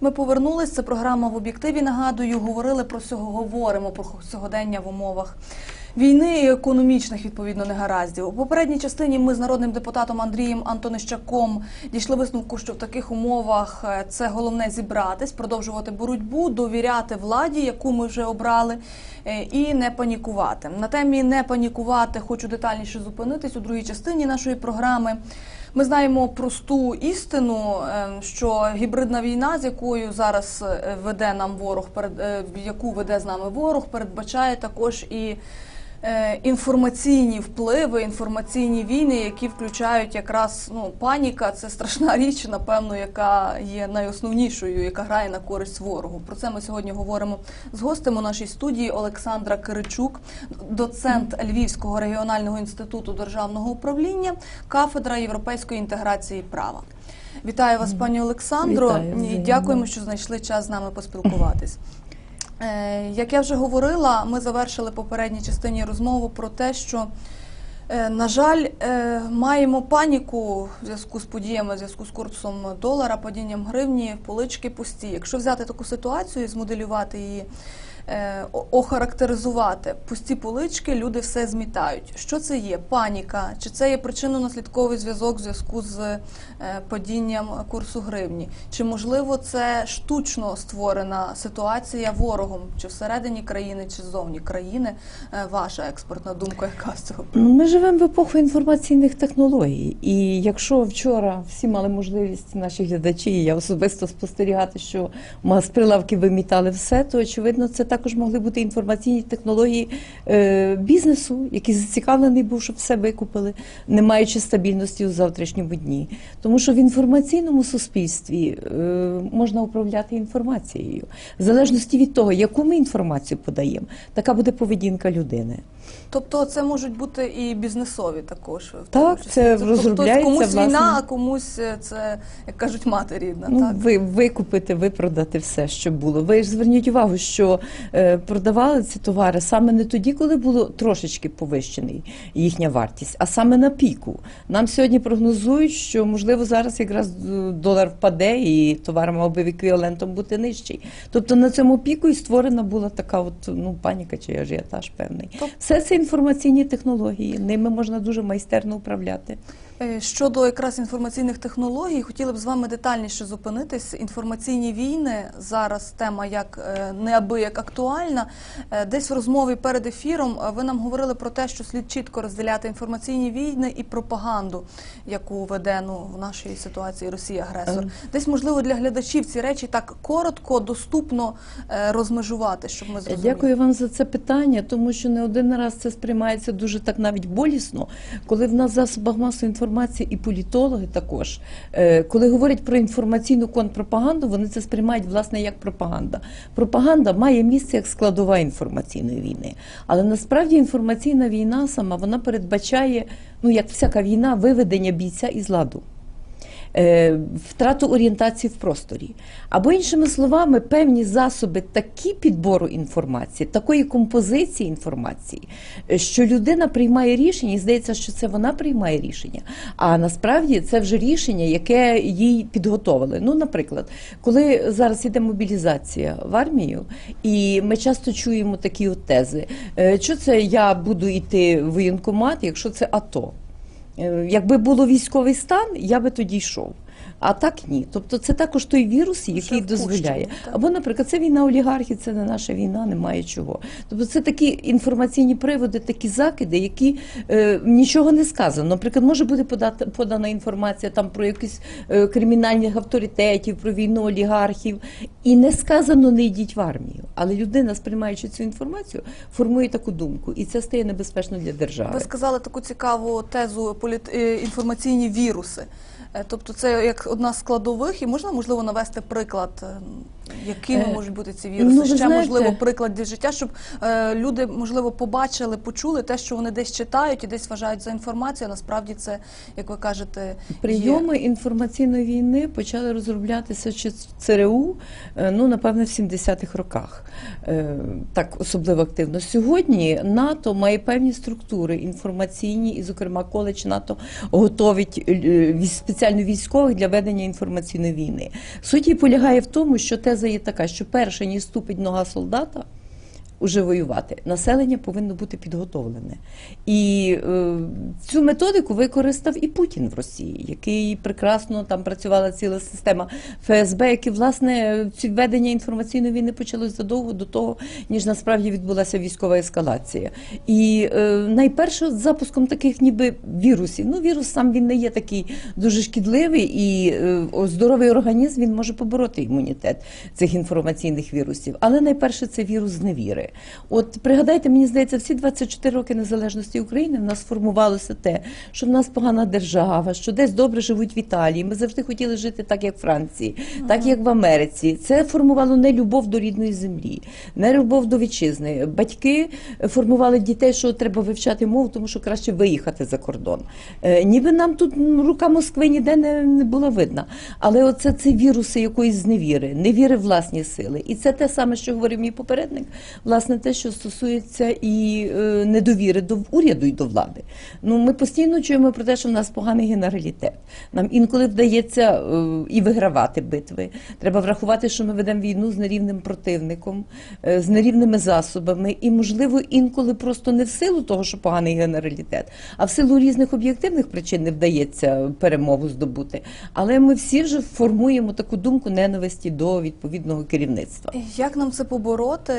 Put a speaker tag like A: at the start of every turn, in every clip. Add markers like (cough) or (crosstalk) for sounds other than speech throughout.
A: Ми повернулись. Це програма в об'єктиві. Нагадую, говорили про сього, говоримо про сьогодення в умовах війни і економічних відповідно негараздів. У попередній частині ми з народним депутатом Андрієм Антонищаком дійшли висновку, що в таких умовах е, це головне зібратись, продовжувати боротьбу, довіряти владі, яку ми вже обрали, е, і не панікувати. На темі не панікувати хочу детальніше зупинитись у другій частині нашої програми. Ми знаємо просту істину, е, що гібридна війна, з якою зараз веде нам ворог, яку веде з нами ворог, передбачає також і інформаційні впливи, інформаційні війни, які включають якраз ну паніка. Це страшна (laughs) річ, напевно, яка є найосновнішою, яка грає на користь ворогу. Про це ми сьогодні говоримо з гостем у нашій студії Олександра Киричук, доцент Львівського регіонального інституту державного управління, кафедра європейської інтеграції права. Вітаю вас, пані Олександро,
B: Вітаю,
A: і дякуємо, що знайшли час з нами поспілкуватись. Е, Як я вже говорила, ми завершили попередній частині розмову про те, що, е, на жаль, е, маємо паніку в зв'язку з подіями, в зв'язку з курсом долара, падінням гривні, полички пусті. Якщо взяти таку ситуацію і змоделювати її, е, охарактеризувати пусті полички, люди все змітають. Що це є? Паніка? Чи це є причинно-наслідковий зв'язок в зв'язку з е, падінням курсу гривні? Чи можливо це штучно створена ситуація ворогом, чи всередині країни, чи ззовні країни? Е, Ваша експертна думка, яка з цього
B: Ми живемо в епоху інформаційних технологій, і якщо вчора всі мали можливість наші глядачі, я особисто спостерігати, що з прилавків вимітали все, то очевидно це також могли бути інформаційні технології е, бізнесу, який зацікавлений був, щоб все викупили, не маючи стабільності у завтрашньому дні. Тому що в інформаційному суспільстві е, можна управляти інформацією, в залежності від того, яку ми інформацію подаємо, така буде поведінка людини.
A: Тобто це можуть бути і бізнесові також.
B: Так,
A: тому числі.
B: це
A: Тобто комусь
B: власне.
A: війна, а комусь е, це, як кажуть, мати рідна.
B: Ну,
A: так?
B: ви викупити, випродати все, що було. Ви ж зверніть увагу, що продавали ці товари саме не тоді, коли було трошечки повищений їхня вартість, а саме на піку. Нам сьогодні прогнозують, що можливо зараз якраз е, долар впаде і товар мав би еквівалентом бути нижчий. Тобто на цьому піку і створена була така от ну паніка чи ажіотаж певний. Все це інформаційні технології. Ними можна дуже майстерно управляти.
A: Е, Щодо якраз інформаційних технологій, хотіли б з вами детальніше зупинитись. Інформаційні війни зараз тема як е, неабияк актуальна. Е, Десь в розмові перед ефіром е, ви нам говорили про те, що слід чітко розділяти інформаційні війни і пропаганду, яку веде ну в нашій ситуації Росія агресор.
B: Ем.
A: Десь можливо для глядачів ці речі так коротко, доступно е, розмежувати, щоб ми зрозуміли.
B: Дякую вам за це питання, тому що не один раз це сприймається дуже так навіть болісно, коли в нас засобах масової інформації і політологи також, коли говорять про інформаційну контрпропаганду, вони це сприймають власне як пропаганда. Пропаганда має місце як складова інформаційної війни, але насправді інформаційна війна сама вона передбачає, ну як всяка війна, виведення бійця із ладу втрату орієнтації в просторі. Або, іншими словами, певні засоби такі підбору інформації, такої композиції інформації, е, що людина приймає рішення, і здається, що це вона приймає рішення. А насправді це вже рішення, яке їй підготовили. Ну, наприклад, коли зараз іде мобілізація в армію, і ми часто чуємо такі от тези, е, що це я буду йти в воєнкомат, якщо це АТО. Е, Якби було військовий стан, я би тоді йшов. А так ні. Тобто це також той вірус, який дозволяє. Або, наприклад, це війна олігархів, це не наша війна, немає чого. Тобто це такі інформаційні приводи, такі закиди, які е, нічого не сказано. Наприклад, може бути подата, подана інформація там про якісь е, кримінальних авторитетів, про війну олігархів, і не сказано не йдіть в армію. Але людина, сприймаючи цю інформацію, формує таку думку, і це стає небезпечно для держави.
A: Ви сказали таку цікаву тезу політ... е, інформаційні віруси. Е, Тобто це як одна з складових, і можна можливо навести приклад, е, Якими
B: Е,
A: можуть бути ці віруси?
B: ну,
A: Ще
B: знаєте-
A: можливо приклади життя, щоб е, люди можливо побачили, почули те, що вони десь читають і десь вважають за інформацію. а Насправді це, як ви кажете, є.
B: Прийоми інформаційної війни почали розроблятися в ЦРУ, е, ну напевне, в 70-х роках. Е, Так особливо активно. Сьогодні НАТО має певні структури інформаційні, і, зокрема, коледж НАТО готовить е, військ- спеціально військових для ведення інформаційної війни. Суть її полягає в тому, що теза є така, що перше, ніж ступить нога солдата. Уже воювати населення повинно бути підготовлене, і е, цю методику використав і Путін в Росії, який прекрасно там працювала ціла система ФСБ, яке власне ці ведення інформаційної війни почалось задовго до того, ніж насправді відбулася військова ескалація. І е, найперше запуском таких ніби вірусів. Ну вірус сам він не є такий дуже шкідливий, і е, здоровий організм він може побороти імунітет цих інформаційних вірусів. Але найперше це вірус От пригадайте, мені здається, всі 24 роки незалежності України в нас сформувалося те, що в нас погана держава, що десь добре живуть в Італії. Ми завжди хотіли жити так, як в Франції, так як в Америці. Це формувало не любов до рідної землі, не любов до вітчизни. Батьки формували дітей, що треба вивчати мову, тому що краще виїхати за кордон. Е, ніби нам тут рука Москви ніде не, не була видна. Але оце це віруси якоїсь зневіри, невіри в власні сили. І це те саме, що говорив мій попередник, власне, те, що стосується і е, недовіри до уряду і до влади. Ну, ми постійно чуємо про те, що в нас поганий генералітет. Нам інколи вдається е, і вигравати битви. Треба врахувати, що ми ведемо війну з нерівним противником, е, з нерівними засобами, і, можливо, інколи просто не в силу того, що поганий генералітет, а в силу різних об'єктивних причин не вдається перемогу здобути. Але ми всі вже формуємо таку думку ненависті до відповідного керівництва.
A: Як нам це побороти?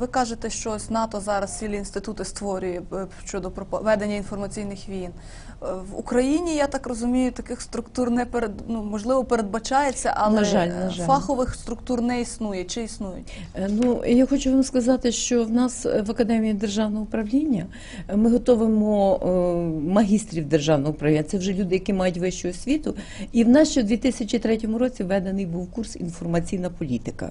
A: Ви кажете, що НАТО зараз цілі інститути створює е, щодо ведення інформаційних війн. Е, В Україні, я так розумію, таких структур не перед ну можливо передбачається, але
B: На жаль, на жаль.
A: фахових структур не існує. Чи існують?
B: Е, Ну, я хочу вам сказати, що в нас в Академії державного управління ми готовимо магістрів державного управління. Це вже люди, які мають вищу освіту. І в нас ще в 2003 році введений був курс інформаційна політика.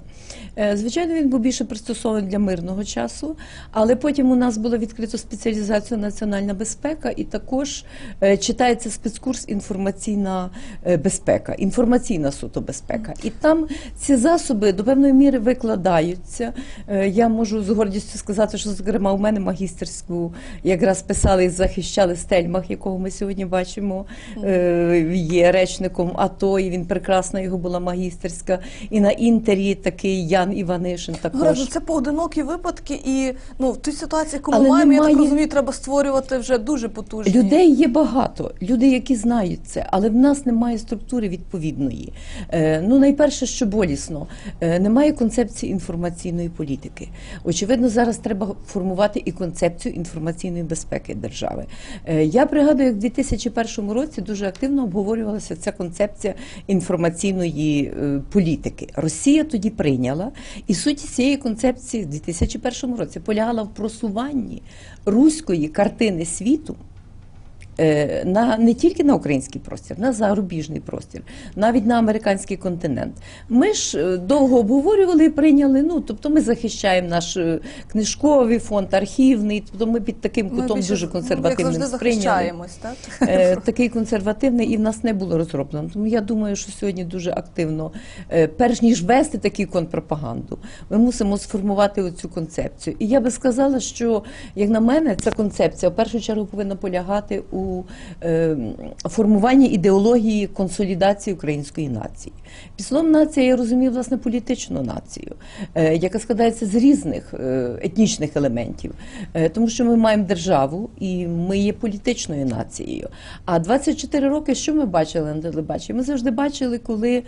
B: Звичайно, він був більше пристосований для мирного часу, але потім у нас було відкрито спеціалізацію національна безпека, і також е, читається спецкурс інформаційна е, безпека, інформаційна суто безпека. І там ці засоби до певної міри викладаються. Е, Я можу з гордістю сказати, що зокрема у мене магістерську якраз писали і захищали Стельмах, якого ми сьогодні бачимо. Є речником АТО, і він прекрасна його була магістерська. І на інтері такий Ян Іванишин також.
A: Гаразд, це поодинокі випадки, і ну в тій ситуації, яку ми
B: Але
A: маємо, я так розумію, треба створювати вже дуже потужні
B: Людей є багато, люди, які знають це, але в нас немає структури відповідної. Е, ну, найперше, що болісно, е, немає концепції інформаційної політики. Очевидно, зараз треба формувати і концепцію інформаційної безпеки держави. Е, я пригадую, як в 2001 році дуже активно обговорювалася ця концепція інформаційної е, політики. Росія тоді прийняла, і суть цієї концепції в 2001 році полягала в просуванні руської картини світу на не тільки на український простір, на зарубіжний простір, навіть на американський континент. Ми ж е, довго обговорювали і прийняли. Ну тобто, ми захищаємо наш е, книжковий фонд, архівний. Тобто, ми під таким кутом
A: більше,
B: дуже консервативним
A: як
B: сприйняли.
A: захищаємось, так?
B: Е, (laughs) такий консервативний і в нас не було розроблено. Тому я думаю, що сьогодні дуже активно, е, перш ніж вести таку контрпропаганду, ми мусимо сформувати оцю концепцію. І я би сказала, що як на мене, ця концепція в першу чергу повинна полягати у е, формуванні ідеології консолідації української нації. Під словом нація я розумію власне політичну націю, е, яка складається з різних е, етнічних елементів, тому що ми маємо державу і ми є політичною нацією. А 24 роки, що ми бачили на телебаченні? Ми завжди бачили, коли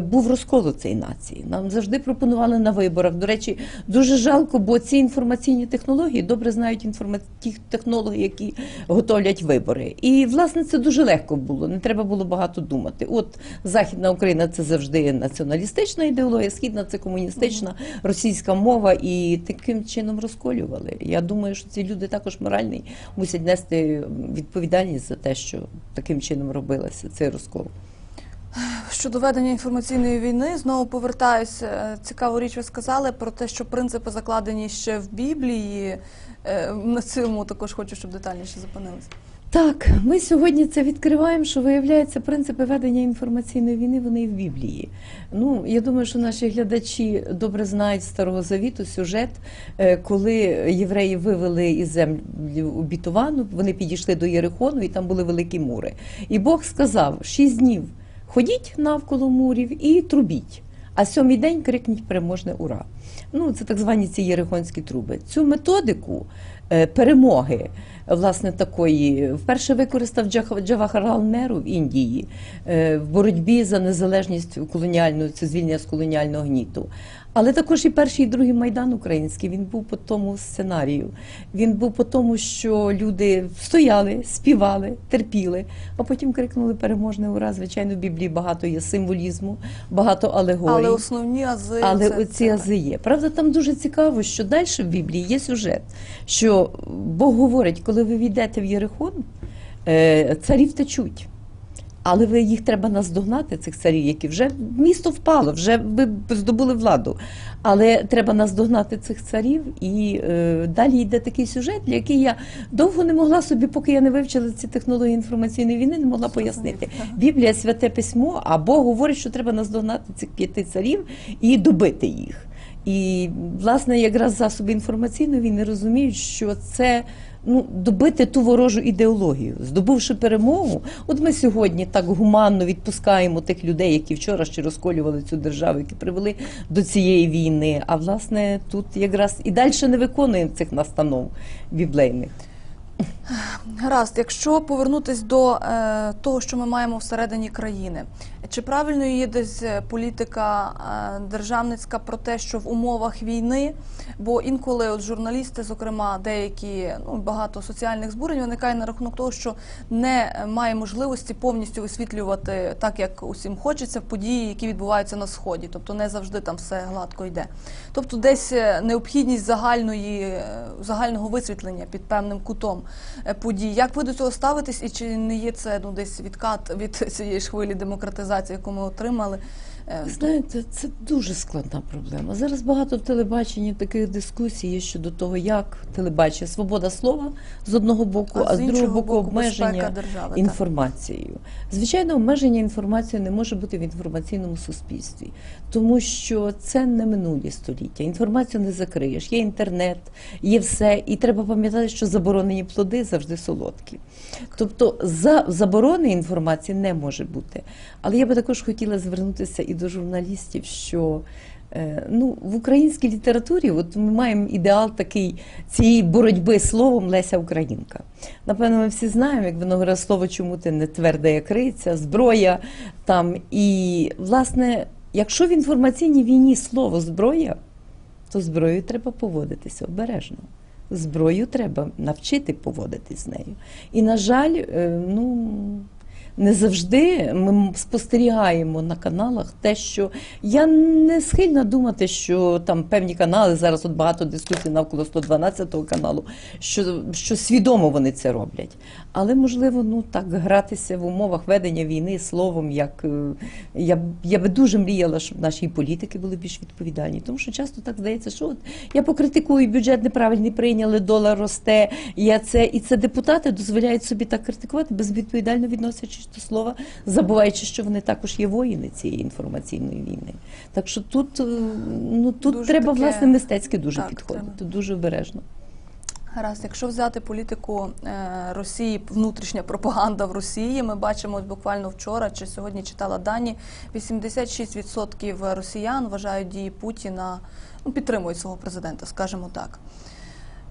B: був розкол у цій нації. Нам завжди пропонували на виборах. До речі, дуже жалко, бо ці інформаційні технології добре знають інформа... ті технологи, які готовлять вибори. І власне це дуже легко було. Не треба було багато думати. От Західна Україна це завжди націоналістична ідеологія, східна це комуністична, російська мова, і таким чином розколювали. Я думаю, що ці люди також моральні мусять нести відповідальність за те, що таким чином робилося цей розкол.
A: щодо ведення інформаційної війни, знову повертаюся. е, Цікаву річ ви сказали про те, що принципи закладені ще в Біблії. Е, На цьому також хочу, щоб детальніше зупинилися.
B: Так, ми сьогодні це відкриваємо, що виявляється, принципи ведення інформаційної війни вони в Біблії. Ну, я думаю, що наші глядачі добре знають Старого Завіту сюжет, е, коли євреї вивели із землі обітовану, вони підійшли до Єрихону, і там були великі мури. І Бог сказав: шість днів ходіть навколо мурів і трубіть. А сьомий день крикніть переможне ура. Ну, це так звані ці єрихонські труби. Цю методику е, перемоги, власне, такої, вперше використав Джавахарлал Неру в Індії е, в боротьбі за незалежність колоніальну, це звільнення з колоніального гніту. Але також і перший і другий майдан український він був по тому сценарію. Він був по тому, що люди стояли, співали, терпіли, а потім крикнули переможне ура. Звичайно, в Біблії багато є символізму, багато алегорій.
A: Але основні ази
B: Але
A: це,
B: оці
A: це-
B: ази є. Правда, там дуже цікаво, що далі в Біблії є сюжет, що Бог говорить, коли ви війдете в Єрихон, е, царі втечуть. Але ви їх треба наздогнати, цих царів, які вже місто впало, вже ви здобули владу. Але треба наздогнати цих царів, і е, далі йде такий сюжет, який я довго не могла собі, поки я не вивчила ці технології інформаційної війни, не могла пояснити. Біблія святе письмо, а Бог говорить, що треба наздогнати цих п'яти царів і добити їх. І, власне, якраз засоби інформаційної війни розуміють, що це ну, добити ту ворожу ідеологію. Здобувши перемогу, от ми сьогодні так гуманно відпускаємо тих людей, які вчора ще розколювали цю державу, які привели до цієї війни. А власне тут якраз і далі не виконуємо цих настанов біблейних.
A: Гаразд, якщо повернутись до е, того, що ми маємо всередині країни, чи правильно є десь е, політика е, державницька про те, що в умовах війни, бо інколи от журналісти, зокрема деякі ну багато соціальних збурень виникає на рахунок того, що не має можливості повністю висвітлювати так, як усім хочеться, події, які відбуваються на сході, тобто не завжди там все гладко йде. Тобто, десь е, необхідність загальної загального висвітлення під певним кутом подій. Як ви до цього ставитесь, і чи не є це ну десь відкат від (laughs) цієї ж хвилі демократизації, яку ми отримали? Е,
B: Знаєте, це дуже складна проблема. Зараз багато в телебаченні таких дискусій є щодо того, як телебачення свобода слова з одного боку, а, з другого боку обмеження
A: безпека держави.
B: інформацією. Звичайно, обмеження інформацією не може бути в інформаційному суспільстві, тому що це не минулі століття. Інформацію не закриєш. Є інтернет, є все, і треба пам'ятати, що заборонені плоди завжди солодкі. Тобто за заборони інформації не може бути. Але я би також хотіла звернутися і до журналістів, що е, ну, в українській літературі от ми маємо ідеал такий цієї боротьби словом Леся Українка. Напевно, ми всі знаємо, як воно говорить, слово чому ти не тверде, як риця, зброя там. І, власне, якщо в інформаційній війні слово зброя, то зброєю треба поводитися обережно. Зброю треба навчити поводитись з нею. І, на жаль, е, ну. Не завжди ми спостерігаємо на каналах те, що я не схильна думати, що там певні канали зараз от багато дискусій навколо 112 каналу, що, що свідомо вони це роблять. Але можливо, ну так гратися в умовах ведення війни словом, як е, я, я би дуже мріяла, щоб наші політики були більш відповідальні. Тому що часто так здається, що от я покритикую бюджет неправильний прийняли, долар росте. Я це і це депутати дозволяють собі так критикувати, безвідповідально до слова, забуваючи, що вони також є воїни цієї інформаційної війни. Так що тут, е, ну тут
A: Дуже
B: треба
A: таке-
B: власне мистецьки дуже
A: так,
B: підходити,
A: треба.
B: дуже обережно.
A: Гаразд, якщо взяти політику е, Росії, внутрішня пропаганда в Росії, ми бачимо ось буквально вчора чи сьогодні читала дані, 86% росіян вважають дії Путіна, ну, підтримують свого президента, скажімо так.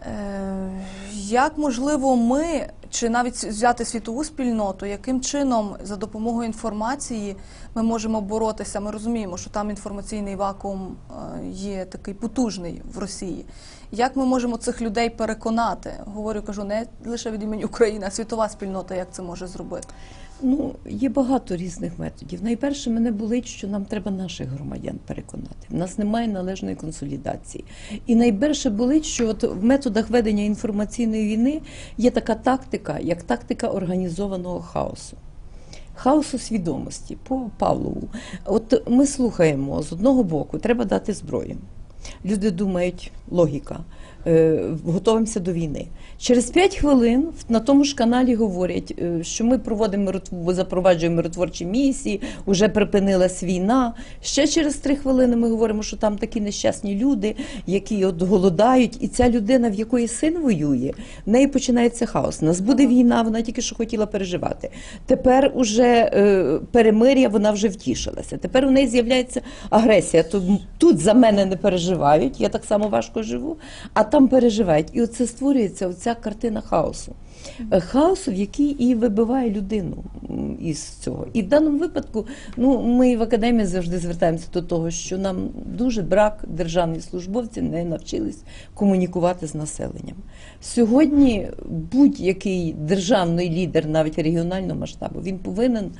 A: Е, Як можливо ми, чи навіть взяти світову спільноту, яким чином за допомогою інформації ми можемо боротися? Ми розуміємо, що там інформаційний вакуум е, є такий потужний в Росії. Як ми можемо цих людей переконати? Говорю, кажу, не лише від імені України, а світова спільнота, як це може зробити?
B: Ну, є багато різних методів. Найперше, мене болить, що нам треба наших громадян переконати. У нас немає належної консолідації. І найбільше болить, що от в методах ведення інформаційної війни є така тактика, як тактика організованого хаосу. хаосу свідомості по Павлову. От ми слухаємо з одного боку, треба дати зброю. Люди думають, логіка, готуємося до війни. Через 5 хвилин на тому ж каналі говорять, е, що ми проводимо запроваджуємо миротворчі місії, вже припинилась війна. Ще через 3 хвилини ми говоримо, що там такі нещасні люди, які от голодають, і ця людина, в якої син воює, в неї починається хаос. У Нас буде війна, вона тільки що хотіла переживати. Тепер уже е, перемир'я, вона вже втішилася. Тепер у неї з'являється агресія. То тут за мене не переживають, я так само важко живу, а там переживають. І оце створюється оця картина хаосу. Е, Хаосу, в який і вибиває людину із цього. І в даному випадку, ну ми в академії завжди звертаємося до того, що нам дуже брак державних службовців не навчились комунікувати з населенням. Сьогодні будь-який державний лідер, навіть регіонального масштабу, він повинен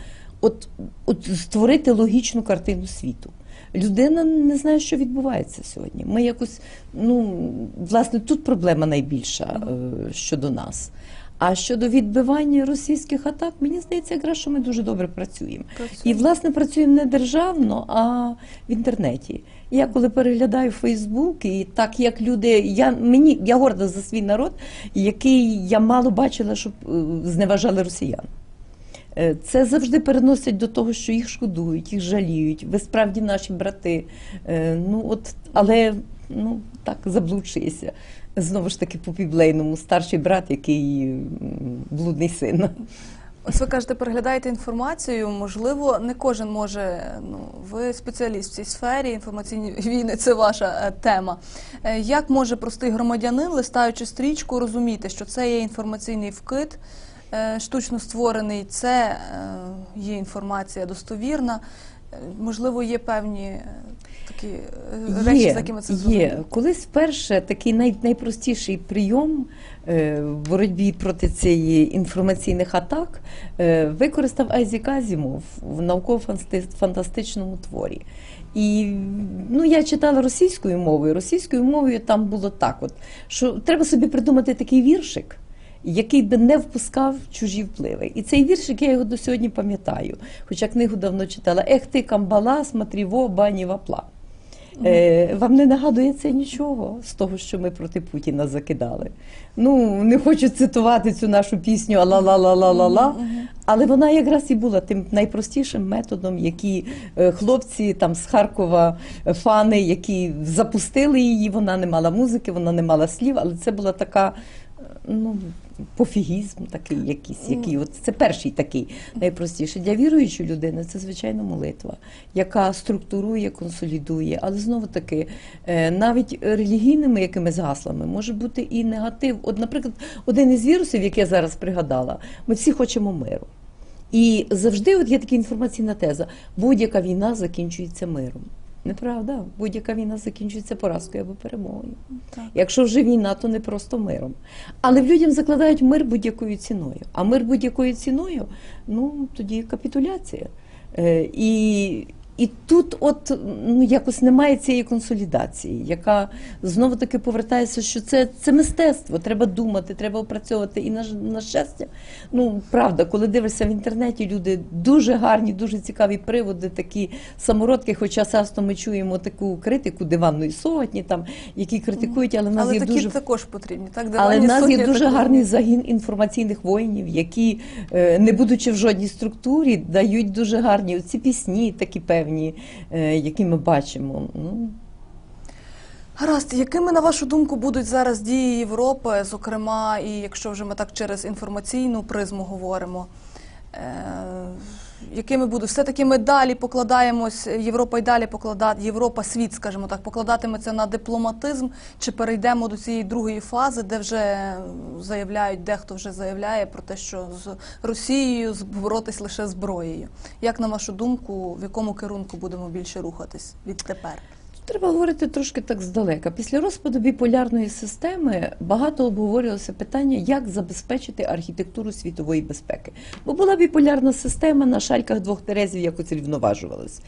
B: от, от створити логічну картину світу. Людина не знає, що відбувається сьогодні. Ми якось, ну власне, тут проблема найбільша е, щодо нас. А щодо відбивання російських атак, мені здається, якраз що ми дуже добре працюємо.
A: Працюємо.
B: І власне працюємо не державно, а в інтернеті. Я коли переглядаю Фейсбук, і так як люди, я мені я горда за свій народ, який я мало бачила, щоб е, зневажали росіян. Е, Це завжди переносять до того, що їх шкодують, їх жаліють. Ви справді наші брати. Е, Ну от, але ну так заблудшується. Знову ж таки, по біблейному старший брат, який блудний син.
A: Ось ви кажете, переглядаєте інформацію. Можливо, не кожен може. Ну, ви спеціаліст в цій сфері, інформаційні (laughs) війни це ваша е, тема. Як може простий громадянин, листаючи стрічку, розуміти, що це є інформаційний вкид, штучно створений, це е, є інформація достовірна. Е, Можливо, є певні е, такі е, речі, з якими це
B: є. Колись вперше такий най, найпростіший прийом е, в боротьбі проти цієї інформаційних атак е, використав Айзік Азімов в науково-фантастичному творі. І ну, я читала російською мовою. Російською мовою там було так: от, що треба собі придумати такий віршик. Який би не впускав чужі впливи. І цей віршик я його до сьогодні пам'ятаю. Хоча книгу давно читала. Ех ти камбала, смотріво, бані вапла. Е, вам не нагадує це нічого з того, що ми проти Путіна закидали. Ну, не хочу цитувати цю нашу пісню «Ала-ла-ла-ла-ла-ла», але вона якраз і була тим найпростішим методом, які е, хлопці там з Харкова, е, фани, які запустили її, вона не мала музики, вона не мала слів, але це була така. е, Ну, пофігізм такий якийсь, який от це перший такий найпростіший. Для віруючої людини це звичайно молитва, яка структурує, консолідує. Але знову таки, е, навіть релігійними якимись гаслами може бути і негатив. От, наприклад, один із вірусів, який я зараз пригадала, ми всі хочемо миру. І завжди от є така інформаційна теза: будь-яка війна закінчується миром. Неправда, будь-яка війна закінчується поразкою або перемогою.
A: Так.
B: Якщо вже війна, то не просто миром. Але в людям закладають мир будь-якою ціною. А мир будь-якою ціною, ну тоді капітуляція. Е, і, і тут, от ну якось немає цієї консолідації, яка знову таки повертається, що це, це мистецтво. Треба думати, треба опрацьовувати. І на, на щастя, ну правда, коли дивишся в інтернеті, люди дуже гарні, дуже цікаві приводи, такі самородки. Хоча часто ми чуємо таку критику диванної сотні, там які критикують, але в нас
A: Але
B: є
A: такі
B: дуже
A: також потрібні. Так,
B: але в нас є дуже
A: так
B: гарний загін інформаційних воїнів, які, е, не будучи в жодній структурі, дають дуже гарні ці пісні, такі певні, е, які ми бачимо. Ну,
A: Гаразд, якими на вашу думку будуть зараз дії Європи, зокрема, і якщо вже ми так через інформаційну призму говоримо, е, якими будуть все таки ми далі покладаємось, Європа й далі покладає Європа, світ, скажімо так, покладатиметься на дипломатизм, чи перейдемо до цієї другої фази, де вже заявляють, дехто вже заявляє про те, що з Росією боротись лише зброєю. Як на вашу думку, в якому керунку будемо більше рухатись відтепер?
B: Треба говорити трошки так здалека. Після розпаду біполярної системи багато обговорювалося питання, як забезпечити архітектуру світової безпеки. Бо була біполярна система на шальках двох терезів якось рівноважувалась.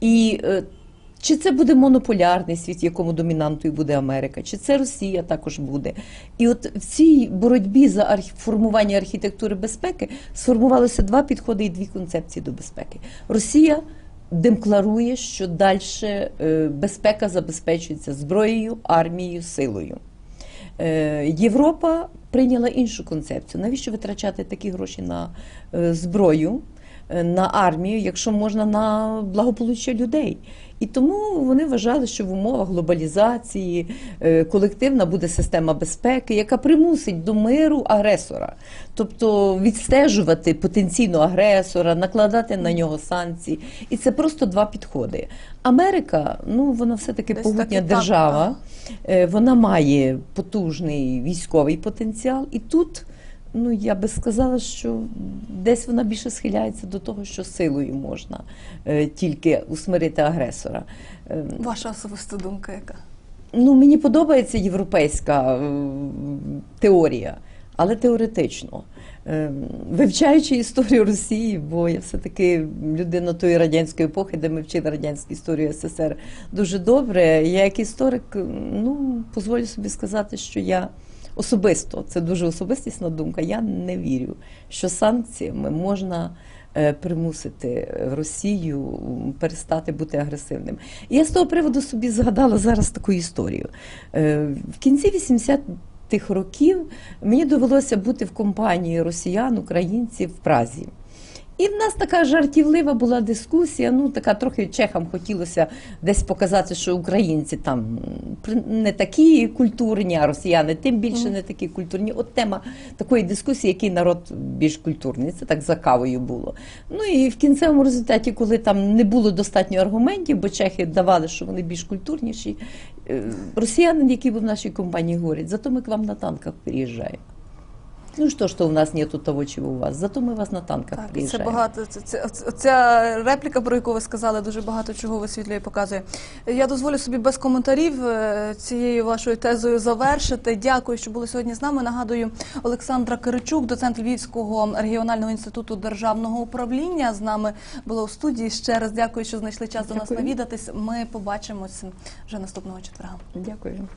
B: І е, Чи це буде монополярний світ, якому домінантою буде Америка, чи це Росія також буде. І от в цій боротьбі за формування архітектури безпеки сформувалися два підходи і дві концепції до безпеки. Росія декларує, що далі безпека забезпечується зброєю, армією, силою. Е, Європа прийняла іншу концепцію. Навіщо витрачати такі гроші на е, зброю, е, на армію, якщо можна на благополуччя людей? І тому вони вважали, що в умовах глобалізації е, колективна буде система безпеки, яка примусить до миру агресора, тобто відстежувати потенційно агресора, накладати на нього санкції. І це просто два підходи. Америка, ну вона все-таки погутня
A: так,
B: держава. Е, Вона має потужний військовий потенціал, і тут, ну я би сказала, що десь вона більше схиляється до того, що силою можна е, тільки усмирити агресора. Е,
A: Ваша особиста думка яка?
B: Ну, мені подобається європейська е, теорія, але теоретично. Е, Вивчаючи історію Росії, бо я все-таки людина тої радянської епохи, де ми вчили радянську історію СССР дуже добре. Я як історик, ну, дозволю собі сказати, що я особисто, це дуже особистісна думка, я не вірю, що санкціями можна е, примусити Росію перестати бути агресивним. І я з того приводу собі згадала зараз таку історію. Е, В кінці 80-х років мені довелося бути в компанії росіян, українців в Празі. І в нас така жартівлива була дискусія. Ну така трохи чехам хотілося десь показати, що українці там не такі культурні, а росіяни тим більше не такі культурні. От тема такої дискусії, який народ більш культурний. Це так за кавою було. Ну і в кінцевому результаті, коли там не було достатньо аргументів, бо чехи давали, що вони більш культурніші. е, Росіянин, який був в нашій компанії, говорить, зато ми к вам на танках приїжджаємо. Ну що, що у нас нету того, чого у вас, зато ми вас на танках
A: Так, і це багато. Це, ця репліка, про яку ви сказали, дуже багато чого висвітлює і показує. Я дозволю собі без коментарів е, цією вашою тезою завершити. Дякую, що були сьогодні з нами. Нагадую, Олександра Киричук, доцент Львівського регіонального інституту державного управління. З нами була у студії. Ще раз дякую, що знайшли час до нас навідатись. Ми побачимось вже наступного четверга.
B: Дякую.